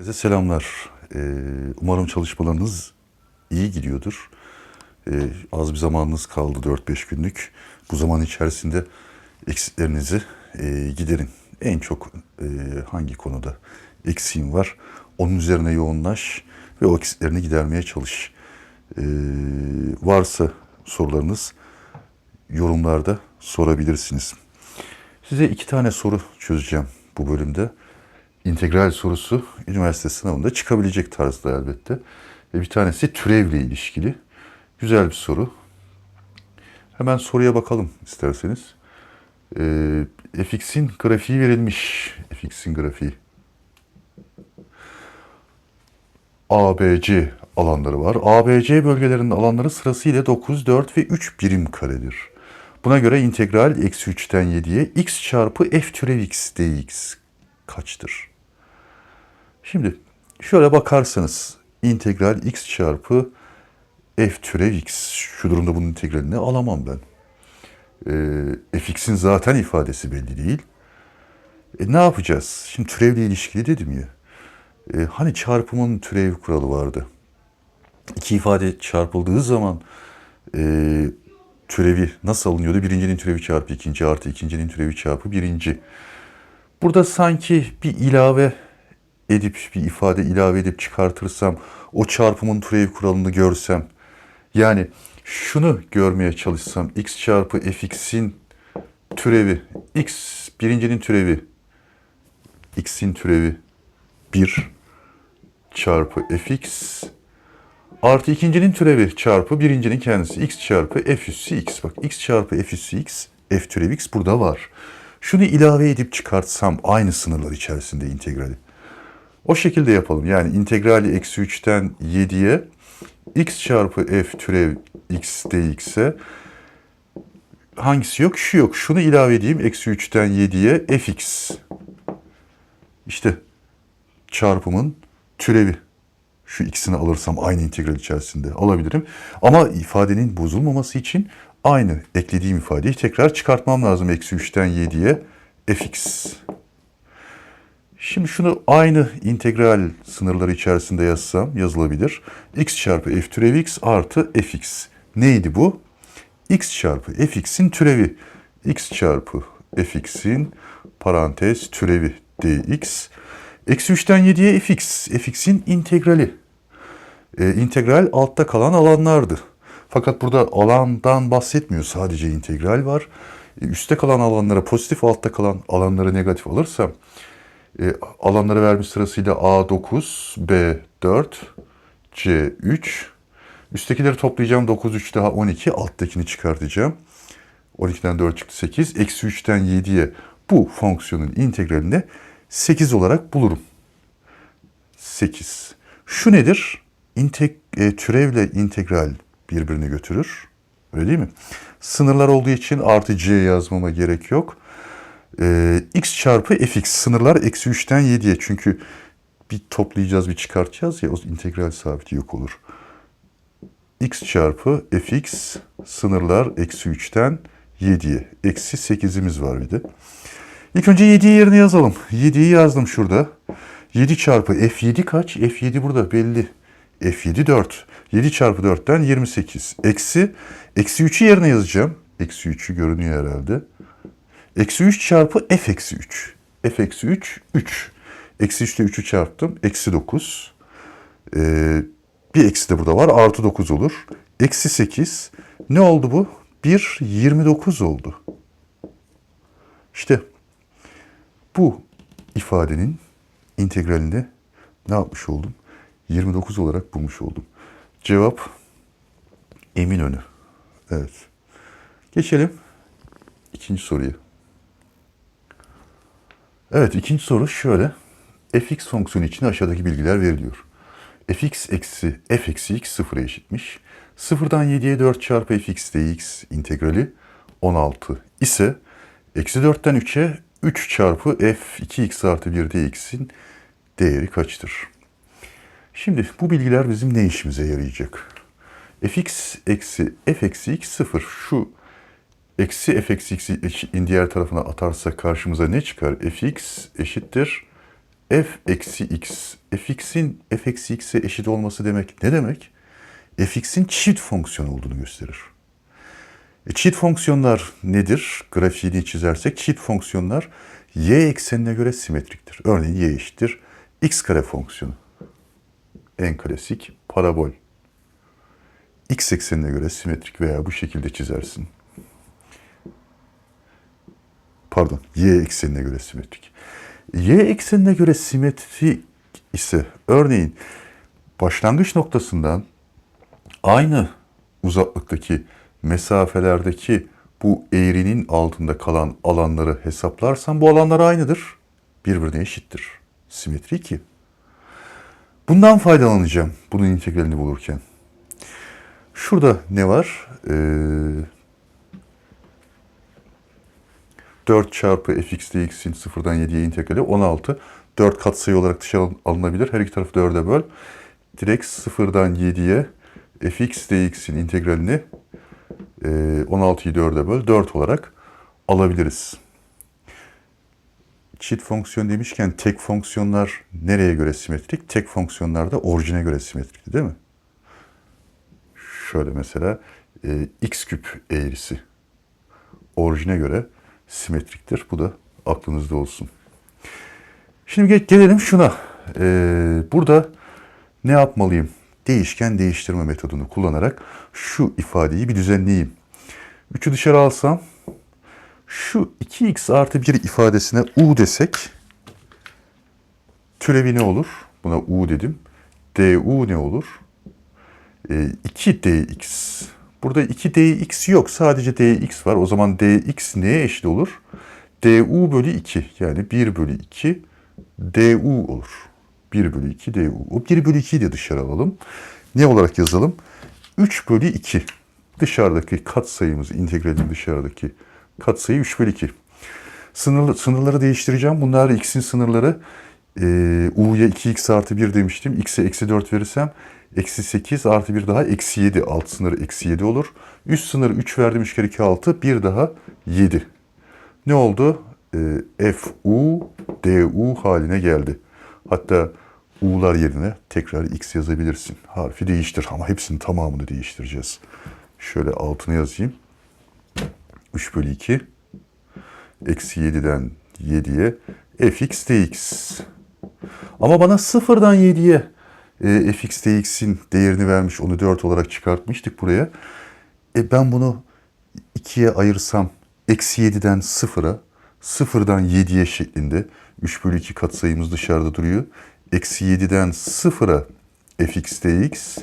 Herkese selamlar. Ee, umarım çalışmalarınız iyi gidiyordur. Ee, az bir zamanınız kaldı 4-5 günlük. Bu zaman içerisinde eksiklerinizi e, giderin. En çok e, hangi konuda eksiğin var? Onun üzerine yoğunlaş ve o eksiklerini gidermeye çalış. Ee, varsa sorularınız yorumlarda sorabilirsiniz. Size iki tane soru çözeceğim bu bölümde. İntegral sorusu üniversite sınavında çıkabilecek tarzda elbette. Ve bir tanesi türevle ilişkili. Güzel bir soru. Hemen soruya bakalım isterseniz. Ee, fx'in grafiği verilmiş. fx'in grafiği. ABC alanları var. ABC bölgelerinin alanları sırasıyla 9, 4 ve 3 birim karedir. Buna göre integral eksi 3'ten 7'ye x çarpı f türev x dx kaçtır? Şimdi şöyle bakarsanız integral x çarpı f türev x şu durumda bunun integralini alamam ben. Ee, fx'in zaten ifadesi belli değil. E, ne yapacağız? Şimdi türevle ilişkili dedim ya. E, hani çarpımın türev kuralı vardı. İki ifade çarpıldığı zaman e, türevi nasıl alınıyordu? Birincinin türevi çarpı ikinci artı ikincinin türevi çarpı birinci. Burada sanki bir ilave edip bir ifade ilave edip çıkartırsam o çarpımın türev kuralını görsem yani şunu görmeye çalışsam x çarpı fx'in türevi x birincinin türevi x'in türevi 1 çarpı fx artı ikincinin türevi çarpı birincinin kendisi x çarpı f üssü x. Bak x çarpı f üssü x f türevi x burada var. Şunu ilave edip çıkartsam aynı sınırlar içerisinde integrali. O şekilde yapalım. Yani integrali eksi 3'ten 7'ye x çarpı f türev x dx'e hangisi yok? Şu yok. Şunu ilave edeyim. Eksi 3'ten 7'ye fx. İşte çarpımın türevi. Şu ikisini alırsam aynı integral içerisinde alabilirim. Ama ifadenin bozulmaması için aynı eklediğim ifadeyi tekrar çıkartmam lazım. Eksi 3'ten 7'ye fx. Şimdi şunu aynı integral sınırları içerisinde yazsam yazılabilir. x çarpı f türev x artı fx. Neydi bu? x çarpı fx'in türevi. x çarpı fx'in parantez türevi dx. Eksi 3'ten 7'ye fx. fx'in integrali. Ee, integral altta kalan alanlardı. Fakat burada alandan bahsetmiyor. Sadece integral var. Ee, üstte kalan alanlara pozitif, altta kalan alanlara negatif alırsam e, alanları vermiş sırasıyla A9, B4, C3. Üsttekileri toplayacağım 9, 3 daha 12. Alttakini çıkartacağım. 12'den 4 çıktı 8. Eksi 3'ten 7'ye bu fonksiyonun integralini 8 olarak bulurum. 8. Şu nedir? İnteg e, türevle integral birbirini götürür. Öyle değil mi? Sınırlar olduğu için artı c yazmama gerek yok. Ee, x çarpı fx sınırlar eksi 3'ten 7'ye. Çünkü bir toplayacağız bir çıkartacağız ya o integral sabiti yok olur. x çarpı fx sınırlar eksi 3'ten 7'ye. Eksi 8'imiz var bir de. İlk önce 7'yi yerine yazalım. 7'yi yazdım şurada. 7 çarpı f7 kaç? f7 burada belli. f7 4. 7 çarpı 4'ten 28. Eksi, eksi 3'ü yerine yazacağım. Eksi 3'ü görünüyor herhalde. Eksi 3 çarpı f eksi 3. f eksi 3, 3. Eksi 3 ile 3'ü çarptım. Eksi 9. Ee, bir eksi de burada var. Artı 9 olur. Eksi 8. Ne oldu bu? 1, 29 oldu. İşte bu ifadenin integralini ne yapmış oldum? 29 olarak bulmuş oldum. Cevap Eminönü. Evet. Geçelim ikinci soruya. Evet ikinci soru şöyle. fx fonksiyonu için aşağıdaki bilgiler veriliyor. fx eksi f eksi x sıfıra eşitmiş. Sıfırdan 7'ye 4 çarpı fx dx integrali 16 ise eksi 4'ten 3'e 3 çarpı f 2x artı 1 dx'in değeri kaçtır? Şimdi bu bilgiler bizim ne işimize yarayacak? fx eksi f eksi x sıfır. Şu eksi f eksi x'in diğer tarafına atarsak karşımıza ne çıkar? fx eşittir f eksi x. fx'in f eksi x'e eşit olması demek ne demek? fx'in çift fonksiyon olduğunu gösterir. E, çift fonksiyonlar nedir? Grafiğini çizersek çift fonksiyonlar y eksenine göre simetriktir. Örneğin y eşittir x kare fonksiyonu. En klasik parabol. x eksenine göre simetrik veya bu şekilde çizersin. Pardon, y eksenine göre simetrik. Y eksenine göre simetrik ise örneğin başlangıç noktasından aynı uzaklıktaki mesafelerdeki bu eğrinin altında kalan alanları hesaplarsan bu alanlar aynıdır. Birbirine eşittir. Simetri ki. Bundan faydalanacağım bunun integralini bulurken. Şurada ne var? Ee, 4 çarpı fx dx'in 0'dan 7'ye integrali 16. 4 katsayı olarak dışarı alınabilir. Her iki tarafı 4'e böl. Direkt 0'dan 7'ye fx dx'in integralini e, 16'yı 4'e böl 4 olarak alabiliriz. Çift fonksiyon demişken tek fonksiyonlar nereye göre simetrik? Tek fonksiyonlar da orijine göre simetrik değil mi? Şöyle mesela e, x küp eğrisi orijine göre simetriktir. Bu da aklınızda olsun. Şimdi ge- gelelim şuna. Ee, burada ne yapmalıyım? Değişken değiştirme metodunu kullanarak şu ifadeyi bir düzenleyeyim. 3'ü dışarı alsam şu 2x artı 1 ifadesine u desek türevi ne olur? Buna u dedim. du ne olur? Ee, 2dx. Burada 2dx yok. Sadece dx var. O zaman dx neye eşit olur? du bölü 2. Yani 1 bölü 2 du olur. 1 bölü 2 du. O 1 bölü 2'yi de dışarı alalım. Ne olarak yazalım? 3 bölü 2. Dışarıdaki katsayımız, integralin dışarıdaki katsayı 3 bölü 2. Sınırlı, sınırları değiştireceğim. Bunlar x'in sınırları. Ee, u'ya 2x artı 1 demiştim. x'e eksi 4 verirsem eksi 8 artı 1 daha eksi 7. Alt sınır eksi 7 olur. Üst sınır 3 verdim 3 kere 2 6. 1 daha 7. Ne oldu? Ee, f u du haline geldi. Hatta u'lar yerine tekrar x yazabilirsin. Harfi değiştir ama hepsinin tamamını değiştireceğiz. Şöyle altını yazayım. 3 bölü 2 eksi 7'den 7'ye fx dx. Ama bana sıfırdan 7'ye e, fx dx'in değerini vermiş. Onu 4 olarak çıkartmıştık buraya. E ben bunu 2'ye ayırsam eksi 7'den 0'a sıfırdan 7'ye şeklinde 3 bölü 2 katsayımız dışarıda duruyor. Eksi 7'den 0'a fx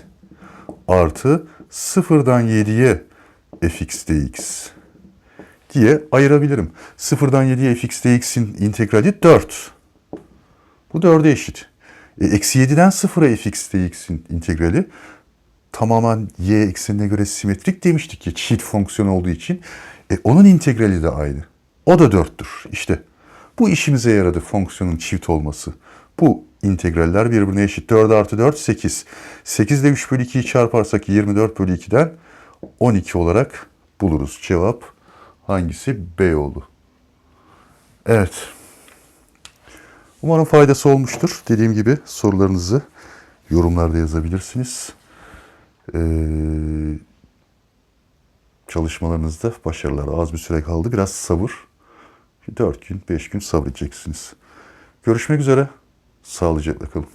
artı sıfırdan 7'ye fx diye ayırabilirim. Sıfırdan 7'ye fx dx'in integrali 4. Bu 4'e eşit. E, eksi 7'den 0'a fx dx'in integrali tamamen y eksenine göre simetrik demiştik ki çift fonksiyon olduğu için. E, onun integrali de aynı. O da 4'tür. İşte bu işimize yaradı fonksiyonun çift olması. Bu integraller birbirine eşit. 4 artı 4 8. 8 ile 3 bölü 2'yi çarparsak 24 bölü 2'den 12 olarak buluruz. Cevap hangisi? B oldu. Evet. Umarım faydası olmuştur. Dediğim gibi sorularınızı yorumlarda yazabilirsiniz. Ee, çalışmalarınızda başarılar. Az bir süre kaldı. Biraz sabır. 4 gün, 5 gün sabredeceksiniz. Görüşmek üzere. Sağlıcakla kalın.